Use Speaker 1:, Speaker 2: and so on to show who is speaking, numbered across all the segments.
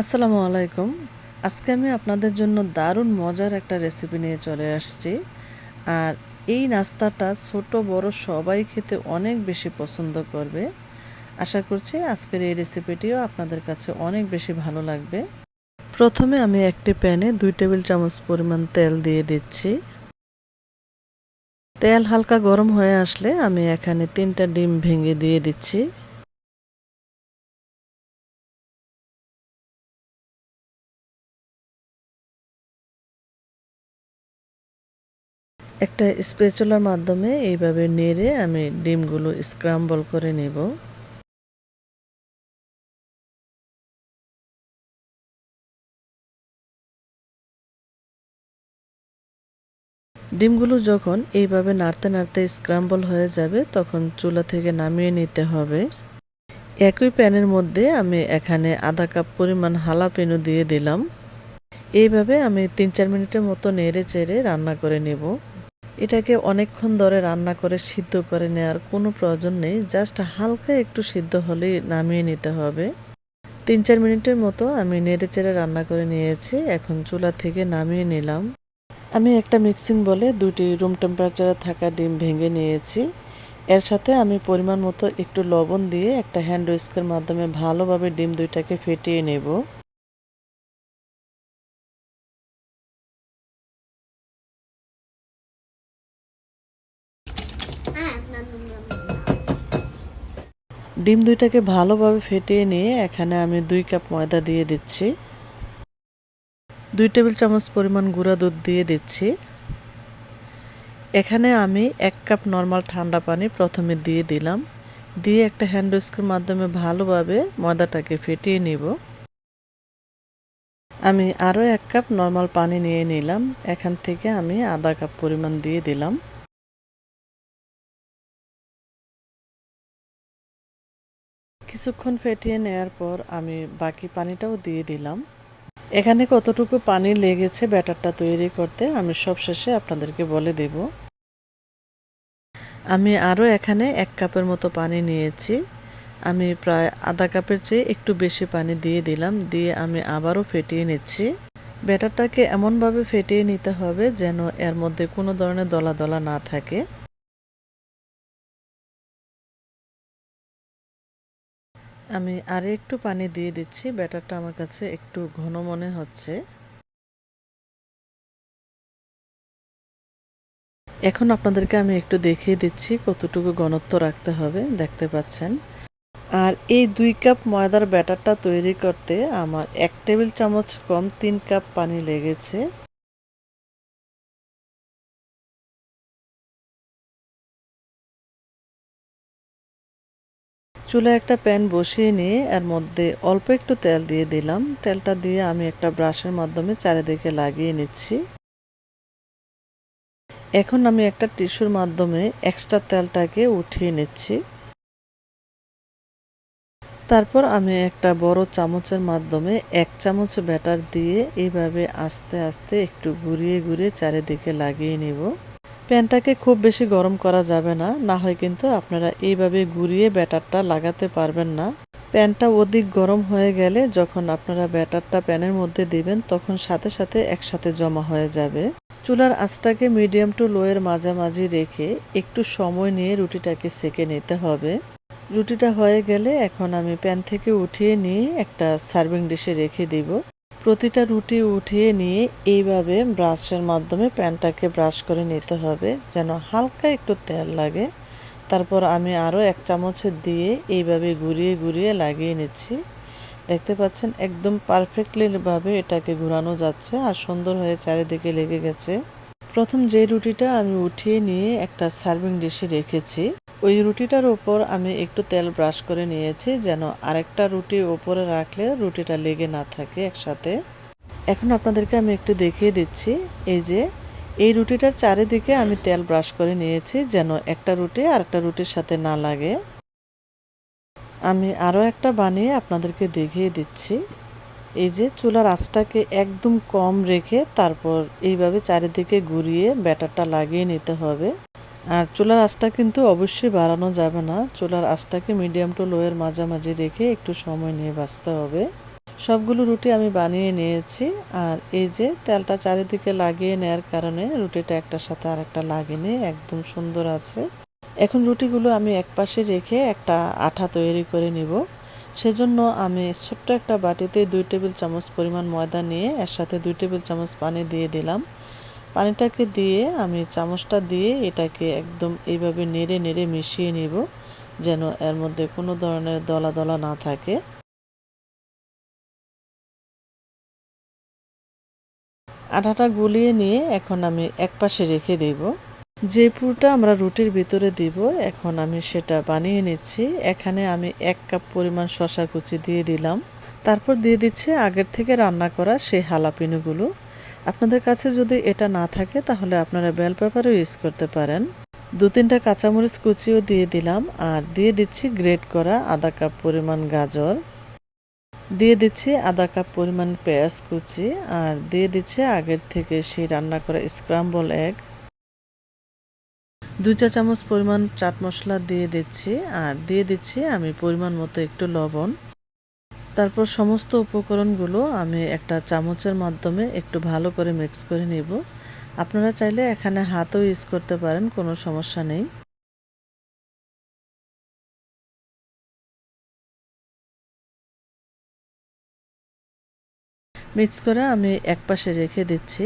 Speaker 1: আসসালামু আলাইকুম। আজকে আমি আপনাদের জন্য দারুণ মজার একটা রেসিপি নিয়ে চলে আসছি। আর এই নাস্তাটা ছোট, বড় সবাই খেতে অনেক বেশি পছন্দ করবে। আশা করছি আজকের এই রেসিপিটিও আপনাদের কাছে অনেক বেশি ভালো লাগবে। প্রথমে আমি একটি প্যানে দুই টেবিল চামচ পরিমাণ তেল দিয়ে দিচ্ছি। তেল হালকা গরম হয়ে আসলে আমি এখানে তিনটা ডিম ভেঙে দিয়ে দিচ্ছি। একটা স্পেচুলার মাধ্যমে এইভাবে নেড়ে আমি ডিমগুলো স্ক্রাম্বল করে নেব। ডিমগুলো যখন এইভাবে নাড়তে নাড়তে স্ক্রাম্বল হয়ে যাবে, তখন চুলা থেকে নামিয়ে নিতে হবে। একই প্যানের মধ্যে আমি এখানে আধা কাপ পরিমাণ হালা পেনু দিয়ে দিলাম। এইভাবে আমি তিন চার মিনিটের মতো নেড়ে চেড়ে রান্না করে নেব। এটাকে অনেকক্ষণ ধরে রান্না করে সিদ্ধ করে নেওয়ার কোনো প্রয়োজন নেই। জাস্ট হালকা একটু সিদ্ধ হলেই নামিয়ে নিতে হবে। তিন চার মিনিটের মতো আমি নেড়ে চেড়ে রান্না করে নিয়েছি। এখন চুলা থেকে নামিয়ে নিলাম। আমি একটা মিক্সিং বলে দুটি রুম টেম্পারেচারে থাকা ডিম ভেঙে নিয়েছি। এর সাথে আমি পরিমাণ মতো একটু লবণ দিয়ে একটা হ্যান্ড উইস্কের মাধ্যমে ভালোভাবে ডিম দুইটাকে ফেটিয়ে নেব। ডিম দুইটাকে ভালোভাবে ফেটিয়ে নিয়ে এখানে আমি দুই কাপ ময়দা দিয়ে দিচ্ছি। দুই টেবিল চামচ পরিমাণ গুঁড়া দুধ দিয়ে দিচ্ছি। এখানে আমি এক কাপ নর্মাল ঠান্ডা পানি প্রথমে দিয়ে দিলাম। দিয়ে একটা হ্যান্ড উইস্কের মাধ্যমে ভালোভাবে ময়দাটাকে ফেটিয়ে নিব। আমি আরও এক কাপ নর্মাল পানি নিয়ে নিলাম। এখান থেকে আমি আধা কাপ পরিমাণ দিয়ে দিলাম। কিছুক্ষণ ফেটিয়ে নেওয়ার পর আমি বাকি পানিটাও দিয়ে দিলাম। এখানে কতটুকু পানি লেগেছে ব্যাটারটা তৈরি করতে আমি সবশেষে আপনাদেরকে বলে দেব। আমি আরও এখানে এক কাপের মতো পানি নিয়েছি। আমি প্রায় আধা কাপের চেয়ে একটু বেশি পানি দিয়ে দিলাম, দিয়ে আমি আবারও ফেটিয়ে নিচ্ছি। ব্যাটারটাকে এমনভাবে ফেটিয়ে নিতে হবে যেন এর মধ্যে কোনো ধরনের দলা দলা না থাকে। আমি আরে একটু পানি দিয়ে দিচ্ছি, ব্যাটারটা আমার কাছে একটু ঘন মনে হচ্ছে। এখন আপনাদেরকে আমি একটু দেখিয়ে দিচ্ছি কতটুকু ঘনত্ব রাখতে হবে, দেখতে পাচ্ছেন। আর এই দুই কাপ ময়দার ব্যাটারটা তৈরি করতে আমার এক টেবিল চামচ কম তিন কাপ পানি লেগেছে। চুলে একটা প্যান বসিয়ে নিয়ে এর মধ্যে অল্প একটু তেল দিয়ে দিলাম। তেলটা দিয়ে আমি একটা ব্রাশের মাধ্যমে চারিদিকে লাগিয়ে নিচ্ছি। এখন আমি একটা টিস্যুর মাধ্যমে এক্সট্রা তেলটাকে উঠিয়ে নিচ্ছি। তারপর আমি একটা বড় চামচের মাধ্যমে এক চামচ ব্যাটার দিয়ে এইভাবে আস্তে আস্তে একটু ঘুরিয়ে ঘুরিয়ে চারিদিকে লাগিয়ে নিব। প্যানটাকে খুব বেশি গরম করা যাবে না না হয় কিন্তু আপনারা এইভাবে ঘুরিয়ে ব্যাটারটা লাগাতে পারবেন না। প্যানটা অধিক গরম হয়ে গেলে যখন আপনারা ব্যাটারটা প্যানের মধ্যে দিবেন, তখন সাথে সাথে একসাথে জমা হয়ে যাবে। চুলার আঁচটাকে মিডিয়াম টু লোয়ের মাঝামাঝি রেখে একটু সময় নিয়ে রুটিটাকে সেকে নিতে হবে। রুটিটা হয়ে গেলে এখন আমি প্যান থেকে উঠিয়ে নিয়ে একটা সার্ভিং ডিশে রেখে দিব। প্রতিটা রুটি উঠিয়ে নিয়ে এইভাবে ব্রাশের মাধ্যমে প্যানটাকে ব্রাশ করে নিতে হবে, যেন হালকা একটু তেল লাগে। তারপর আমি আরও এক চামচ দিয়ে এইভাবে ঘুরিয়ে ঘুরিয়ে লাগিয়ে নিচ্ছি। দেখতে পাচ্ছেন, একদম পারফেক্টলিভাবে এটাকে ঘুরানো যাচ্ছে আর সুন্দর হয়ে চারিদিকে লেগে গেছে। প্রথম যে রুটিটা আমি উঠিয়ে নিয়ে একটা সার্ভিং ডিশে রেখেছি। ওই রুটিটার উপর আমি একটু তেল ব্রাশ করে নিয়েছি যেন আরেকটা রুটি ওপরে রাখলে রুটিটা লেগে না থাকে একসাথে। এখন আপনাদেরকে আমি একটু দেখিয়ে দিচ্ছি, এই যে এই রুটিটার চারিদিকে আমি তেল ব্রাশ করে নিয়েছি যেন একটা রুটি আরেকটা রুটির সাথে না লাগে। আমি আরও একটা বানিয়ে আপনাদেরকে দেখিয়ে দিচ্ছি। এই যে চুলার আঁচটাকে একদম কম রেখে তারপর এইভাবে চারিদিকে ঘুরিয়ে ব্যাটারটা লাগিয়ে নিতে হবে। আর চুলার আঁচটা কিন্তু অবশ্যই বাড়ানো যাবে না। চুলার আঁচটাকে মিডিয়াম টু লোয়ের মাঝামাঝি রেখে একটু সময় নিয়ে বাঁচতে হবে। সবগুলো রুটি আমি বানিয়ে নিয়েছি। আর এই যে তেলটা চারিদিকে লাগিয়ে নেওয়ার কারণে রুটিটা একটার সাথে আর একটা লাগেনি, একদম সুন্দর আছে। এখন রুটিগুলো আমি এক পাশে রেখে একটা আঠা তৈরি করে নিব। সেজন্য আমি ছোট্ট একটা বাটিতে দুই টেবিল চামচ পরিমাণ ময়দা নিয়ে এর সাথে দুই টেবিল চামচ পানি দিয়ে দিলাম। পানিটাকে দিয়ে আমি চামচটা দিয়ে এটাকে একদম এইভাবে নেড়ে নেড়ে মিশিয়ে নেব যেন এর মধ্যে কোনো ধরনের দলা দলা না থাকে। আটাটা গুলিয়ে নিয়ে এখন আমি এক পাশে রেখে দেব। যে পুরটা আমরা রুটির ভিতরে দিব, এখন আমি সেটা বানিয়ে নিচ্ছি। এখানে আমি এক কাপ পরিমাণ শশা কুচি দিয়ে দিলাম। তারপর দিয়ে দিচ্ছি আগের থেকে রান্না করা সেই হালাপিনোগুলো। আপনাদের কাছে যদি এটা না থাকে, তাহলে আপনারা বেল পেপারও ইউজ করতে পারেন। দু তিনটা কাঁচামরিচ কুচিও দিয়ে দিলাম, আর দিয়ে দিচ্ছি গ্রেট করা আধা কাপ পরিমাণ গাজর। দিয়ে দিচ্ছি আধা কাপ পরিমাণ পেঁয়াজ কুচি, আর দিয়ে দিচ্ছি আগের থেকে সেই রান্না করা স্ক্রাম্বল এগ দুই চা চামচ পরিমাণ চাট মশলা দিয়ে দিচ্ছি, আর দিয়ে দিচ্ছি আমি পরিমাণ মতো একটু লবণ। তারপর সমস্ত উপকরণগুলো আমি একটা চামচের মাধ্যমে একটু ভালো করে মিক্স করে নেব। আপনারা চাইলে এখানে হাতও ইউজ করতে পারেন, কোনো সমস্যা নেই। মিক্স করে আমি এক পাশে রেখে দিচ্ছি।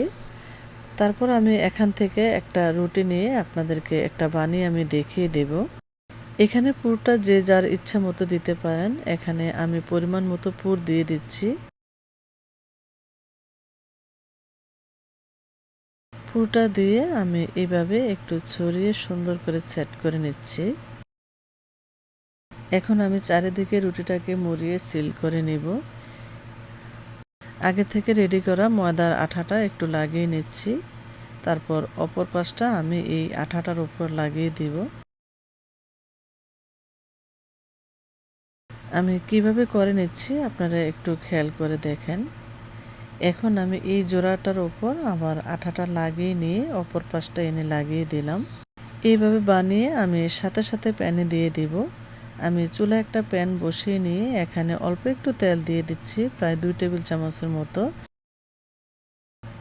Speaker 1: তারপর আমি এখান থেকে একটা রুটি নিয়ে আপনাদেরকে একটা বানিয়ে আমি দেখিয়ে দেব। এখানে পুরটা যে যার ইচ্ছা মতো দিতে পারেন, এখানে আমি পরিমাণ মতো পুর দিয়ে দিচ্ছি। পুরটা দিয়ে আমি এভাবে একটু ছড়িয়ে সুন্দর করে সেট করে নিচ্ছি। এখন আমি চারিদিকে রুটিটাকে মুড়িয়ে সিল করে নিব। আগে থেকে রেডি করা ময়দার আঠাটা একটু লাগিয়ে নিচ্ছি। তারপর অপর পাশটা আমি এই আঠাটার উপর লাগিয়ে দিব। আমি কীভাবে করে নিচ্ছি আপনারা একটু খেয়াল করে দেখেন। এখন আমি এই জোড়াটার ওপর আবার আঠাটা লাগিয়ে নিয়ে অপর পাশটা এনে লাগিয়ে দিলাম। এইভাবে বানিয়ে আমি সাথে সাথে প্যানে দিয়ে দিব। আমি চুলা একটা প্যান বসিয়ে নিয়ে এখানে অল্প একটু তেল দিয়ে দিচ্ছি, প্রায় দুই টেবিল চামচের মতো।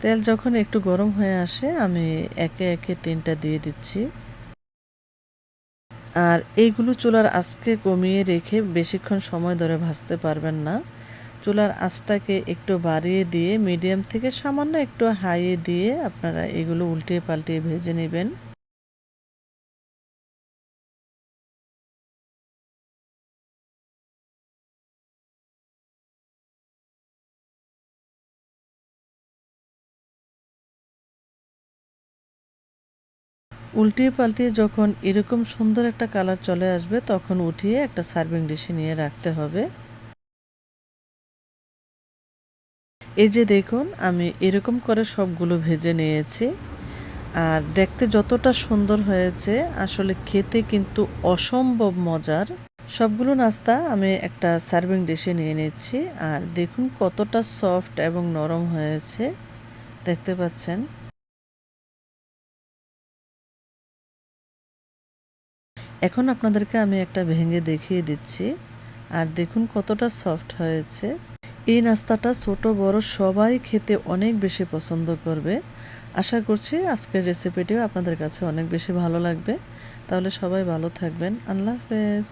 Speaker 1: তেল যখন একটু গরম হয়ে আসে, আমি একে একে তিনটা দিয়ে দিচ্ছি। আর এইগুলো চুলার আঁচকে কমিয়ে রেখে বেশিক্ষণ সময় ধরে ভাজতে পারবেন না। চুলার আঁচটাকে একটু বাড়িয়ে দিয়ে, মিডিয়াম থেকে সামান্য একটু হাইয়ে দিয়ে আপনারা এগুলো উল্টিয়ে পাল্টিয়ে ভেজে নেবেন। উল্টিয়ে পাল্টিয়ে যখন এরকম সুন্দর একটা কালার চলে আসবে, তখন উঠিয়ে একটা সার্ভিং ডিশে নিয়ে রাখতে হবে। এই যে দেখুন, আমি এরকম করে সবগুলো ভেজে নিয়েছি। আর দেখতে যতটা সুন্দর হয়েছে, আসলে খেতে কিন্তু অসম্ভব মজার। সবগুলো নাস্তা আমি একটা সার্ভিং ডিশে নিয়ে নিচ্ছি। আর দেখুন কতটা সফট এবং নরম হয়েছে। দেখতে পাচ্ছেন? এখন আপনাদেরকে আমি একটা ভেঙে দেখিয়ে দিচ্ছি। আর দেখুন কতটা সফট হয়েছে। এই নাস্তাটা ছোট, বড়, সবাই খেতে অনেক বেশি পছন্দ করবে। আশা করছি আজকের রেসিপিটিও আপনাদের কাছে অনেক বেশি ভালো লাগবে। তাহলে সবাই ভালো থাকবেন। আল্লাহ হাফেজ।